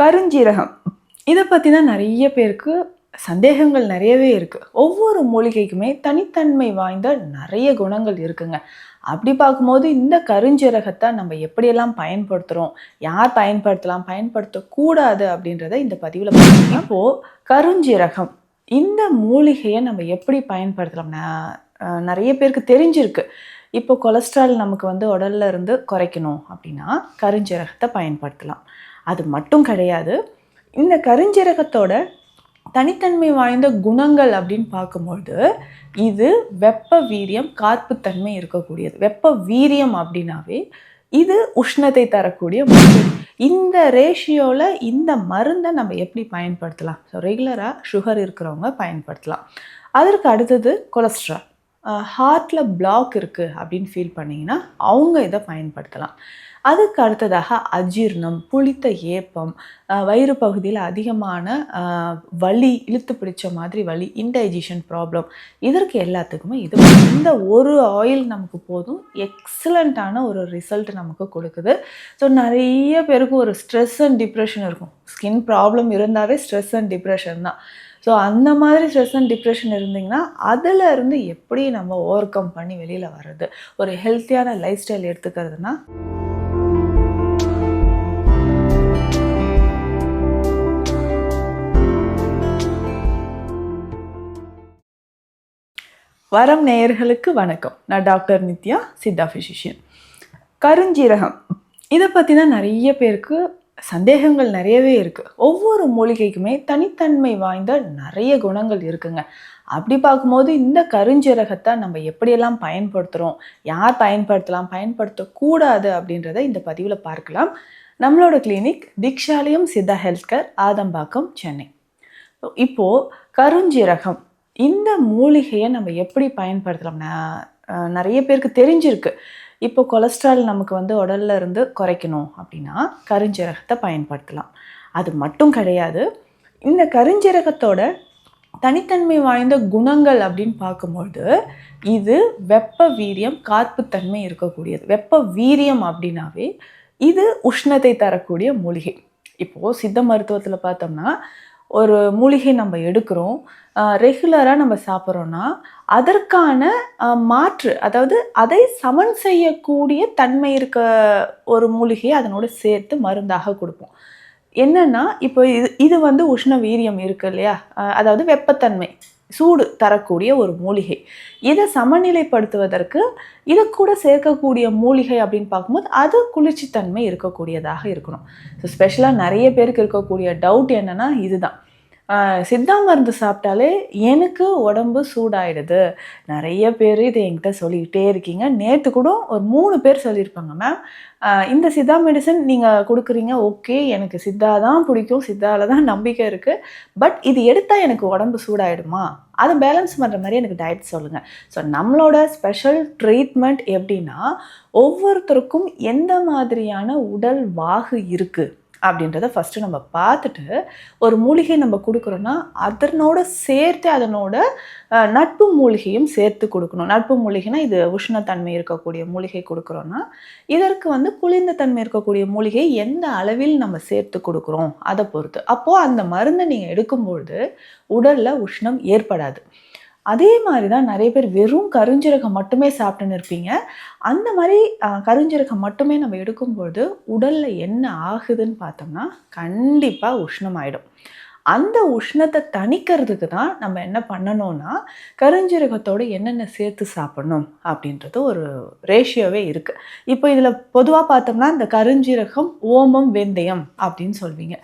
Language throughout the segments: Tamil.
கருஞ்சீரகம். இதை பற்றி தான் நிறைய பேருக்கு சந்தேகங்கள் நிறையவே இருக்குது ஒவ்வொரு மூலிகைக்குமே தனித்தன்மை வாய்ந்த நிறைய குணங்கள் இருக்குங்க. அப்படி பார்க்கும்போது இந்த கருஞ்சீரகத்தை நம்ம எப்படியெல்லாம் பயன்படுத்துகிறோம் யார் பயன்படுத்தலாம் பயன்படுத்தக்கூடாது அப்படின்றத இந்த பதிவில் பார்த்தீங்கன்னா இப்போது கருஞ்சீரகம் இந்த மூலிகையை நம்ம எப்படி பயன்படுத்தலாம்னா நிறைய பேருக்கு தெரிஞ்சிருக்கு. இப்போ கொலஸ்ட்ரால் நமக்கு வந்து உடல்ல இருந்து குறைக்கணும் அப்படின்னா கருஞ்சீரகத்தை பயன்படுத்தலாம். அது மட்டும் கிடையாது. இந்த கருஞ்சீரகத்தோட தனித்தன்மை வாய்ந்த குணங்கள் அப்படின்னு பார்க்கும்பொழுது இது வெப்ப வீரியம் காற்புத்தன்மை இருக்கக்கூடியது. வெப்ப வீரியம் அப்படின்னாவே இது உஷ்ணத்தை தரக்கூடிய மருந்து. இந்த ரேஷியோவில் இந்த மருந்தை நம்ம எப்படி பயன்படுத்தலாம்? ஸோ ரெகுலராக சுகர் இருக்கிறவங்க பயன்படுத்தலாம். அதற்கு அடுத்தது கொலஸ்ட்ரால் ஹார்ட்டில் பிளாக் இருக்குது அப்படின்னு ஃபீல் பண்ணிங்கன்னா அவங்க இதை பயன்படுத்தலாம். அதுக்கு அடுத்ததாக அஜீர்ணம் புளித்த ஏப்பம் வயிறு பகுதியில் அதிகமான வலி இழுத்து பிடிச்ச மாதிரி வலி இன்டைஜஷன் ப்ராப்ளம் இதற்கு எல்லாத்துக்குமே இது இந்த ஒரு ஆயில் நமக்கு போதும். எக்ஸலண்ட்டான ஒரு ரிசல்ட் நமக்கு கொடுக்குது. ஸோ நிறைய பேருக்கு ஒரு ஸ்ட்ரெஸ் அண்ட் டிப்ரெஷன் இருக்கும். ஸ்கின் ப்ராப்ளம் இருந்தாவே ஸ்ட்ரெஸ் அண்ட் டிப்ரெஷன் தான். ஸோ அந்த மாதிரி ஸ்ட்ரெஸ் அண்ட் டிப்ரெஷன் இருந்தீங்கன்னா அதில் இருந்து எப்படி நம்ம ஓவர் கம் பண்ணி வெளியில் வர்றது? ஒரு ஹெல்த்தியான லைஃப் ஸ்டைல் எடுத்துக்கிறதுனா வரம் நேயர்களுக்கு வணக்கம். நான் டாக்டர் நித்யா சித்தா ஃபிசிஷியன் கருஞ்சீரகம். இதை பற்றி தான் நிறைய பேருக்கு சந்தேகங்கள் நிறையவே இருக்குது ஒவ்வொரு மூலிகைக்குமே தனித்தன்மை வாய்ந்த நிறைய குணங்கள் இருக்குங்க. அப்படி பார்க்கும்போது இந்த கருஞ்சீரகத்தை நம்ம எப்படியெல்லாம் பயன்படுத்துகிறோம் யார் பயன்படுத்தலாம் பயன்படுத்தக்கூடாது அப்படின்றத இந்த பதிவில் பார்க்கலாம். நம்மளோட clinic Dikshalayam Siddha health care Adambakkam Chennai. இப்போது கருஞ்சீரகம். இந்த மூலிகையை நம்ம எப்படி பயன்படுத்தலாம்னா நிறைய பேருக்கு தெரிஞ்சிருக்கு. இப்போ கொலஸ்ட்ரால் நமக்கு வந்து உடல்ல இருந்து குறைக்கணும் அப்படின்னா கருஞ்சீரகத்தை பயன்படுத்தலாம். அது மட்டும் கிடையாது. இந்த கருஞ்சீரகத்தோட தனித்தன்மை வாய்ந்த குணங்கள் அப்படின்னு பார்க்கும்பொழுது இது வெப்ப வீரியம் கார்ப்புத்தன்மை இருக்கக்கூடியது. வெப்ப வீரியம் அப்படின்னாவே இது உஷ்ணத்தை தரக்கூடிய மூலிகை. இப்போது சித்த மருத்துவத்தில் பார்த்தோம்னா ஒரு மூலிகை நம்ம எடுக்கிறோம் ரெகுலராக நம்ம சாப்பிட்றோன்னா அதற்கான மாற்று அதாவது அதை சமன் செய்யக்கூடிய தன்மை இருக்க ஒரு மூலிகையை அதனோட சேர்த்து மருந்தாக கொடுப்போம். என்னென்னா இப்போ இது இது வந்து உஷ்ண வீரியம் இருக்கு இல்லையா? அதாவது வெப்பத்தன்மை. சூடு தரக்கூடிய ஒரு மூலிகை. இதை சமநிலைப்படுத்துவதற்கு இதை கூட சேர்க்கக்கூடிய மூலிகை அப்படின்னு பார்க்கும்போது அது குளிர்ச்சித்தன்மை இருக்கக்கூடியதாக இருக்கணும். ஸோ ஸ்பெஷலாக நிறைய பேருக்கு இருக்கக்கூடிய டவுட் என்னென்னா இதுதான். சித்தா மருந்து சாப்பிட்டாலே எனக்கு உடம்பு சூடாயிடுது. நிறைய பேர் இதை என்கிட்ட சொல்லிக்கிட்டே இருக்கீங்க. நேற்று கூட ஒரு மூணு பேர் சொல்லியிருப்பாங்க மேம் இந்த சித்தா மெடிசன் நீங்கள் கொடுக்குறீங்க ஓகே எனக்கு சித்தா தான் பிடிக்கும் சித்தாவில் தான் நம்பிக்கை இருக்குது பட் இது எடுத்தால் எனக்கு உடம்பு சூடாயிடுமா? அதை பேலன்ஸ் பண்ணுற மாதிரி எனக்கு டயட் சொல்லுங்கள் ஸோ நம்மளோட ஸ்பெஷல் ட்ரீட்மெண்ட் எப்படின்னா ஒவ்வொருத்தருக்கும் எந்த மாதிரியான உடல் வாகு இருக்குது அப்படின்றத ஃபஸ்ட்டு நம்ம பார்த்துட்டு ஒரு மூலிகை நம்ம கொடுக்குறோன்னா அதனோட சேர்த்து அதனோட நட்பு மூலிகையும் சேர்த்து கொடுக்கணும். நட்பு மூலிகைனா இது உஷ்ணத்தன்மை இருக்கக்கூடிய மூலிகை கொடுக்குறோன்னா இதற்கு வந்து குளிர்ந்த தன்மை இருக்கக்கூடிய மூலிகை எந்த அளவில் நம்ம சேர்த்து கொடுக்குறோம்? அதை பொறுத்து. அப்போது அந்த மருந்தை நீங்கள் எடுக்கும்பொழுது உடலில் உஷ்ணம் ஏற்படாது. அதே மாதிரி தான் நிறைய பேர் வெறும் கருஞ்சீரகம் மட்டுமே சாப்பிட்டுன்னு இருப்பீங்க. அந்த மாதிரி கருஞ்சீரகம் மட்டுமே நம்ம எடுக்கும்பொழுது உடலில் என்ன ஆகுதுன்னு பார்த்தோம்னா கண்டிப்பாக உஷ்ணமாயிடும். அந்த உஷ்ணத்தை தணிக்கிறதுக்கு தான் நம்ம என்ன பண்ணணும்னா கருஞ்சீரகத்தோடு என்னென்ன சேர்த்து சாப்பிடணும் அப்படின்றது ஒரு ரேஷியோவே இருக்குது இப்போ இதில் பொதுவாக பார்த்தோம்னா இந்த கருஞ்சீரகம் ஓமம் வெந்தயம் அப்படின்னு சொல்வீங்க.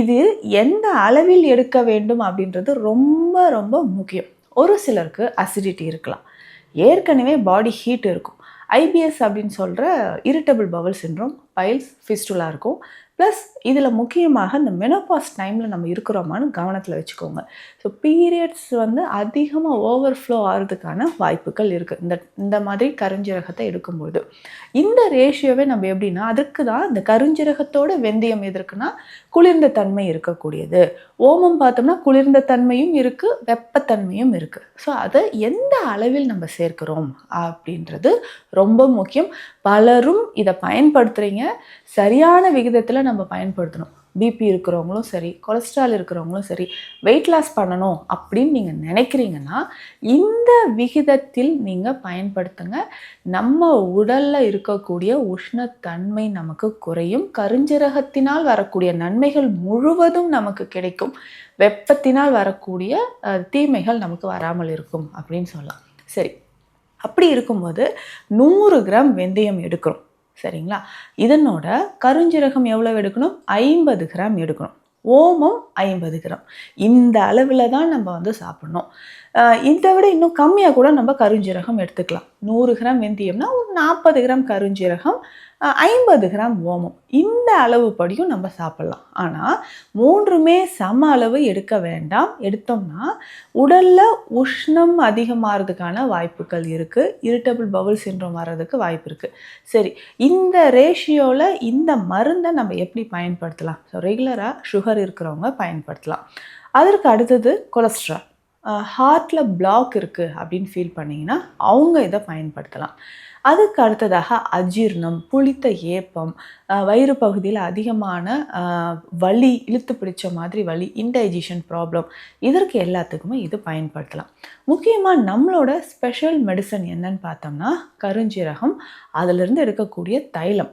இது எந்த அளவில் எடுக்க வேண்டும் அப்படின்றது ரொம்ப ரொம்ப முக்கியம். ஒரு சிலருக்கு அசிடிட்டி இருக்கலாம். ஏற்கனவே பாடி ஹீட் இருக்கும். ஐபிஎஸ் அப்படின்னு சொல்கிற இரிட்டபிள் பவல் சின்ரோம் பைல்ஸ் ஃபிஸ்டுலாக இருக்கும். ப்ளஸ் இதில் முக்கியமாக இந்த மெனோபாஸ் டைமில் நம்ம இருக்கிறோமான்னு கவனத்தில் வச்சுக்கோங்க. ஸோ பீரியட்ஸ் வந்து அதிகமாக ஓவர்ஃப்ளோ ஆகிறதுக்கான வாய்ப்புகள் இருக்குது இந்த இந்த மாதிரி கருஞ்சீரகத்தை எடுக்கும்போது இந்த ரேஷியோவே நம்ம எப்படின்னா அதுக்கு தான் இந்த கருஞ்சீரகத்தோட வெந்தயம் எதற்குன்னா குளிர்ந்த தன்மை இருக்கக்கூடியது. ஓமம் பார்த்தோம்னா குளிர்ந்த தன்மையும் இருக்குது வெப்பத்தன்மையும் இருக்குது ஸோ அதை எந்த அளவில் நம்ம சேர்க்கிறோம் அப்படின்றது ரொம்ப முக்கியம். பலரும் இதை பயன்படுத்துகிறீங்க சரியான விகிதத்தில் நம்ம பயன்படுத்தணும். பிபி இருக்கிறவங்களும் சரி கொலஸ்ட்ரால் இருக்கிறவங்களும் சரி வெயிட் லாஸ் பண்ணணும் அப்படின்னு நீங்கள் நினைக்கிறீங்கன்னா இந்த விகிதத்தில் நீங்கள் பயன்படுத்துங்க. நம்ம உடலில் இருக்கக்கூடிய உஷ்ணத்தன்மை நமக்கு குறையும். கருஞ்சிரகத்தினால் வரக்கூடிய நன்மைகள் முழுவதும் நமக்கு கிடைக்கும். வெப்பத்தினால் வரக்கூடிய தீமைகள் நமக்கு வராமல் இருக்கும் அப்படின்னு சொல்லலாம். சரி. அப்படி இருக்கும்போது நூறு கிராம் வெந்தயம் எடுக்கிறோம். சரிங்களா? இதனோட கருஞ்சீரகம் எவ்வளவு எடுக்கணும்? ஐம்பது கிராம் எடுக்கணும். ஓமம் ஐம்பது கிராம். இந்த அளவில் தான் நம்ம வந்து சாப்பிடணும். இதை விட இன்னும் கம்மியாக கூட நம்ம கருஞ்சீரகம் எடுத்துக்கலாம். நூறு கிராம் வெந்தயம்னா ஒரு நாற்பது கிராம் கருஞ்சீரகம் ஐம்பது கிராம் ஓமம். இந்த அளவு படியும் நம்ம சாப்பிட்லாம். ஆனால் மூன்றுமே சம அளவு எடுக்க வேண்டாம். எடுத்தோம்னா உடலில் உஷ்ணம் அதிகமாகிறதுக்கான வாய்ப்புகள் இருக்குது இரிட்டபிள் பவுல் சின்ரோம் வர்றதுக்கு வாய்ப்பு இருக்குது சரி இந்த ரேஷியோவில் இந்த மருந்தை நம்ம எப்படி பயன்படுத்தலாம்? ஸோ ரெகுலராக சுகர் இருக்கிறவங்க பயன்படுத்தலாம். அதற்கு அடுத்தது கொலஸ்ட்ரால் ஹார்ட்டில் பிளாக் இருக்குது அப்படின்னு ஃபீல் பண்ணிங்கன்னா அவங்க இதை பயன்படுத்தலாம். அதுக்கு அடுத்ததாக அஜீர்ணம் புளித்த ஏப்பம் வயிறு பகுதியில் அதிகமான வலி இழுத்து பிடிச்ச மாதிரி வலி இன்டைஜஷன் ப்ராப்ளம் இதற்கு எல்லாத்துக்குமே இது பயன்படுத்தலாம். முக்கியமாக நம்மளோட ஸ்பெஷல் மெடிசன் என்னன்னு பார்த்தோம்னா கருஞ்சீரகம். அதிலிருந்து எடுக்கக்கூடிய தைலம்.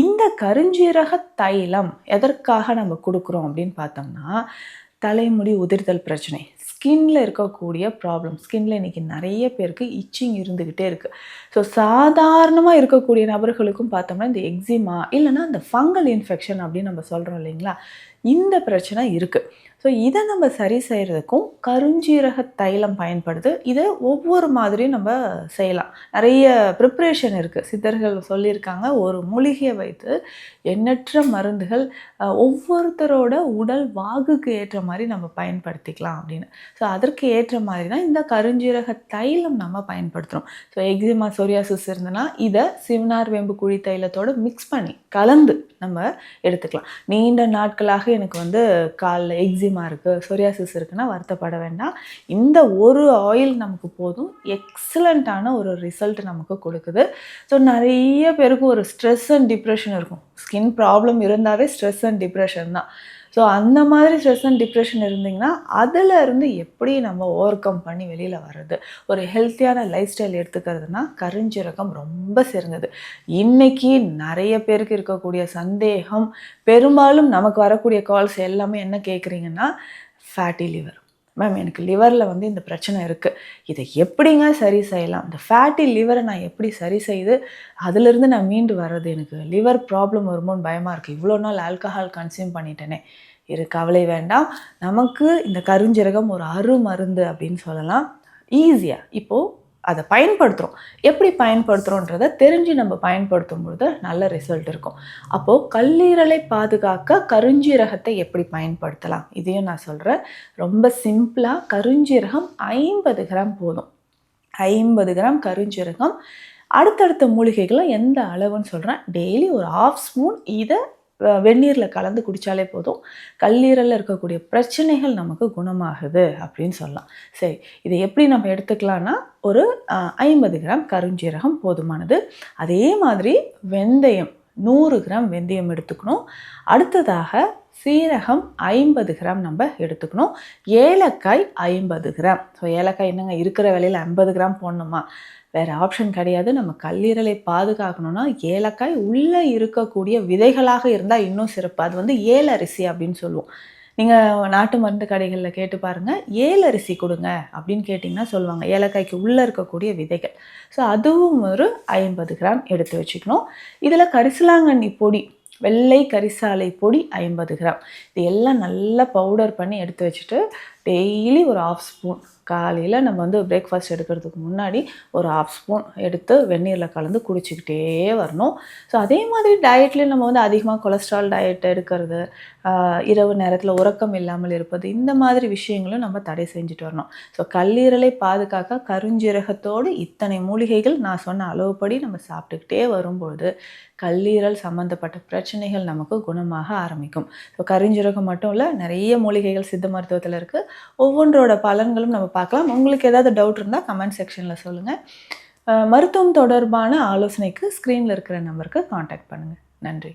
இந்த கருஞ்சீரக தைலம் எதற்காக நம்ம கொடுக்குறோம் அப்படின்னு பார்த்தோம்னா தலைமுடி உதிர்தல் பிரச்சனை. ஸ்கின்ல இருக்கக்கூடிய ப்ராப்ளம் ஸ்கின்ல இன்னைக்கு நிறைய பேருக்கு இச்சிங் இருந்துக்கிட்டே இருக்குது ஸோ சாதாரணமாக இருக்கக்கூடிய நபர்களுக்கும் பார்த்தோம்னா இந்த எக்ஸிமா இல்லைன்னா இந்த ஃபங்கல் இன்ஃபெக்ஷன் அப்படின்னு நம்ம சொல்கிறோம் இல்லைங்களா இந்த பிரச்சனை இருக்குது ஸோ இதை நம்ம சரி செய்கிறதுக்கும் கருஞ்சீரக தைலம் பயன்படுது இதை ஒவ்வொரு மாதிரியும் நம்ம செய்யலாம். நிறைய ப்ரிப்ரேஷன் இருக்குது சித்தர்கள் சொல்லியிருக்காங்க ஒரு மூலிகையை வைத்து எண்ணற்ற மருந்துகள் ஒவ்வொருத்தரோட உடல் வாகுக்கு ஏற்ற மாதிரி நம்ம பயன்படுத்திக்கலாம் அப்படின்னு. ஸோ அதற்கு ஏற்ற மாதிரி தான் இந்த கருஞ்சீரக தைலம் நம்ம பயன்படுத்துகிறோம் ஸோ எக்ஸிமா சோரியாசிஸ் இருந்ததுன்னா இதை சிவனார் வேம்பு குழி தைலத்தோடு மிக்ஸ் பண்ணி கலந்து நம்ம எடுத்துக்கலாம். நீண்ட நாட்களாக எனக்கு வந்து காலில் எக்ஸிமா இருக்குது சொரியாசிஸ் இருக்குன்னா வருத்தப்பட வேண்டாம். இந்த ஒரு ஆயில் நமக்கு போதும். எக்ஸலண்ட்டான ஒரு ரிசல்ட் நமக்கு கொடுக்குது. ஸோ நிறைய பேருக்கு ஒரு ஸ்ட்ரெஸ் அண்ட் டிப்ரெஷன் இருக்கும். ஸ்கின் ப்ராப்ளம் இருந்தாவே ஸ்ட்ரெஸ் அண்ட் டிப்ரெஷன் தான். ஸோ அந்த மாதிரி ஸ்ட்ரெஸ் அண்ட் டிப்ரெஷன் இருந்தீங்கன்னா அதில் இருந்து எப்படி நம்ம ஓவர் கம் பண்ணி வெளியில் வர்றது? ஒரு ஹெல்த்தியான லைஃப் ஸ்டைல் எடுத்துக்கிறதுனா கருஞ்சீரகம் ரொம்ப சிறந்தது. இன்றைக்கி நிறைய பேருக்கு இருக்கக்கூடிய சந்தேகம் பெரும்பாலும் நமக்கு வரக்கூடிய கால்ஸ் எல்லாமே என்ன கேட்குறீங்கன்னா ஃபேட்டி லிவர் மேம் எனக்கு லிவரில் வந்து இந்த பிரச்சனை இருக்குது இதை எப்படிங்க சரி செய்யலாம்? இந்த ஃபேட்டி லிவரை நான் எப்படி சரி செய்து அதிலிருந்து நான் மீண்டு வர்றது? எனக்கு லிவர் ப்ராப்ளம் வருமோன்னு பயமாக இருக்குது இவ்வளோ நாள் ஆல்கஹால் கன்சியூம் பண்ணிட்டேனே. இரு கவலை வேண்டாம். நமக்கு இந்த கருஞ்சீரகம் ஒரு அருமருந்து அப்படின்னு சொல்லலாம். ஈஸியாக இப்போது அதை பயன்படுத்துகிறோம் எப்படி பயன்படுத்துகிறோன்றதை தெரிஞ்சு நம்ம பயன்படுத்தும் பொழுது நல்ல ரிசல்ட் இருக்கும். அப்போது கல்லீரலை பாதுகாக்க கருஞ்சீரகத்தை எப்படி பயன்படுத்தலாம்? இதையும் நான் சொல்கிறேன் ரொம்ப சிம்பிளாக கருஞ்சீரகம் ஐம்பது கிராம் போதும். ஐம்பது கிராம் கருஞ்சீரகம். அடுத்தடுத்த மூலிகைகளை எந்த அளவுன்னு சொல்கிறேன் டெய்லி ஒரு ஆஃப் ஸ்பூன் இதை வெந்நீரில் கலந்து குடித்தாலே போதும். கல்லீரலில் இருக்கக்கூடிய பிரச்சனைகள் நமக்கு குணமாகுது அப்படின்னு சொல்லலாம். சரி இதை எப்படி நம்ம எடுத்துக்கலாம்னா ஒரு ஐம்பது கிராம் கருஞ்சீரகம் போதுமானது. அதே மாதிரி வெந்தயம் நூறு கிராம் வெந்தயம் எடுத்துக்கணும். அடுத்ததாக சீரகம் ஐம்பது கிராம் நம்ம எடுத்துக்கணும். ஏலக்காய் ஐம்பது கிராம். ஸோ ஏலக்காய் என்னங்க? இருக்கிற வேலையில் ஐம்பது கிராம் போடணுமா? வேறு ஆப்ஷன் கிடையாது. நம்ம கல்லீரலை பாதுகாக்கணும்னா ஏலக்காய் உள்ளே இருக்கக்கூடிய விதைகளாக இருந்தால் இன்னும் சிறப்பு. அது வந்து ஏலரிசி அப்படின்னு சொல்லுவோம். நீங்கள் நாட்டு மருந்து கடைகளில் கேட்டு பாருங்கள் ஏலரிசி கொடுங்க அப்படின்னு கேட்டிங்கன்னா சொல்லுவாங்க. ஏலக்காய்க்கு உள்ளே இருக்கக்கூடிய விதைகள். ஸோ அதுவும் ஒரு ஐம்பது கிராம் எடுத்து வச்சுக்கணும். இதில் கரிசலாங்கண்ணி பொடி வெள்ளை கரிசாலை பொடி ஐம்பது கிராம். இது எல்லாம் நல்லா பவுடர் பண்ணி எடுத்து வச்சுட்டு டெய்லி ஒரு ஆஃப் ஸ்பூன் காலையில் நம்ம வந்து பிரேக்ஃபாஸ்ட் எடுக்கிறதுக்கு முன்னாடி ஒரு ஆஃப் ஸ்பூன் எடுத்து வெந்நீரில் கலந்து குடிச்சிக்கிட்டே வரணும். ஸோ அதே மாதிரி டயட்லேயும் நம்ம வந்து அதிகமாக கொலஸ்ட்ரால் டயட் எடுக்கிறது இரவு நேரத்தில் உறக்கம் இல்லாமல் இருப்பது இந்த மாதிரி விஷயங்களும் நம்ம தடை செஞ்சுட்டு வரணும். ஸோ கல்லீரலை பாதுகாக்க கருஞ்சீரகத்தோடு இத்தனை மூலிகைகள் நான் சொன்ன அளவுப்படி நம்ம சாப்பிட்டுக்கிட்டே வரும்பொழுது கல்லீரல் சம்மந்தப்பட்ட பிரச்சனைகள் நமக்கு குணமாக ஆரம்பிக்கும். ஸோ கருஞ்சீரகம் மட்டும் இல்லை நிறைய மூலிகைகள் சித்த மருத்துவத்தில் இருக்குது ஒவ்வொன்றோட பலன்களும் நம்ம பார்க்கலாம். உங்களுக்கு ஏதாவது டவுட் இருந்தால் கமெண்ட் செக்ஷனில் சொல்லுங்கள் மருத்துவம் தொடர்பான ஆலோசனைக்கு ஸ்க்ரீனில் இருக்கிற நம்பருக்கு காண்டாக்ட் பண்ணுங்கள் நன்றி.